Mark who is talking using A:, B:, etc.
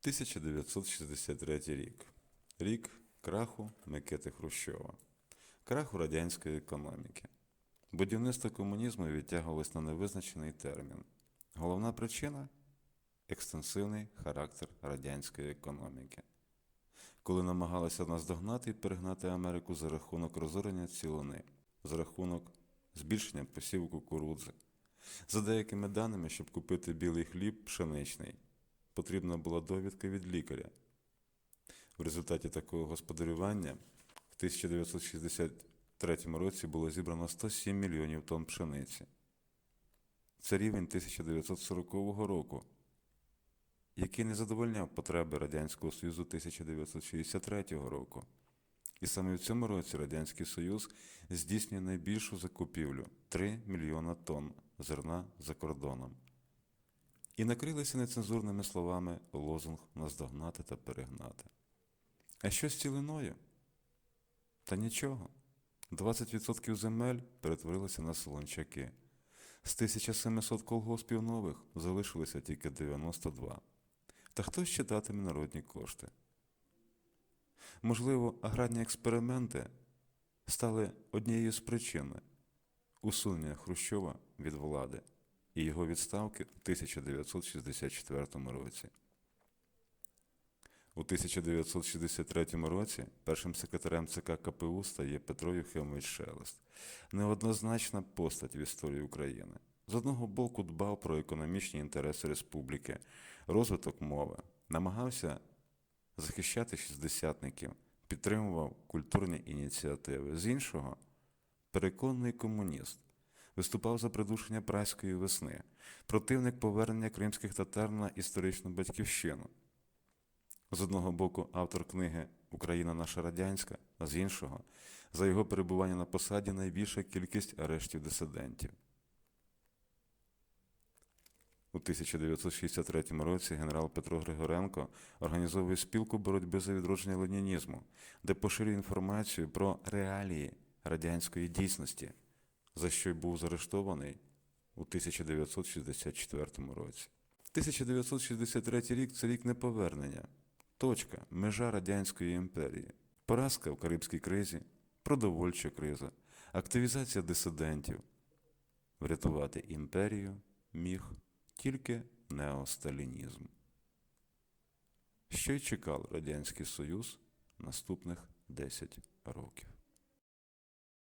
A: 1963 рік. Рік краху Микити Хрущова, краху радянської економіки. Будівництво комунізму відтягувалось на невизначений термін. Головна причина екстенсивний характер радянської економіки. Коли намагалися наздогнати і перегнати Америку за рахунок розорення цілини, за рахунок збільшення посіву кукурудзи. За деякими даними, щоб купити білий хліб пшеничний, потрібна була довідка від лікаря. В результаті такого господарювання в 1963 році було зібрано 107 мільйонів тонн пшениці. Це рівень 1940 року, який не задовольняв потреби Радянського Союзу 1963 року. І саме в цьому році Радянський Союз здійснює найбільшу закупівлю 3 мільйона тонн зерна за кордоном. І накрилися нецензурними словами лозунг наздогнати та перегнати. А що з цілиною? Та нічого. 20% земель перетворилося на солончаки. З 1700 колгоспів нових залишилося тільки 92. Та хто ще датиме народні кошти? Можливо, аграрні експерименти стали однією з причин усунення Хрущова від влади і його відставки в 1964 році. У 1963 році першим секретарем ЦК КПУ стає Петро Юхимович Шелест, неоднозначна постать в історії України. З одного боку дбав про економічні інтереси республіки, розвиток мови, намагався захищати шістдесятників, підтримував культурні ініціативи. З іншого, переконаний комуніст, виступав за придушення праської весни, противник повернення кримських татар на історичну батьківщину. З одного боку, автор книги Україна наша радянська, а з іншого, за його перебування на посаді найбільша кількість арештів дисидентів. У 1963 році генерал Петро Григоренко організовує спілку боротьби за відродження ленінізму, де поширює інформацію про реалії радянської дійсності, за що й був заарештований у 1964 році. 1963 рік це рік неповернення, точка, межа Радянської імперії, поразка в Карибській кризі, продовольча криза, активізація дисидентів. Врятувати імперію міг тільки неосталінізм. Що й чекав Радянський Союз наступних 10 років.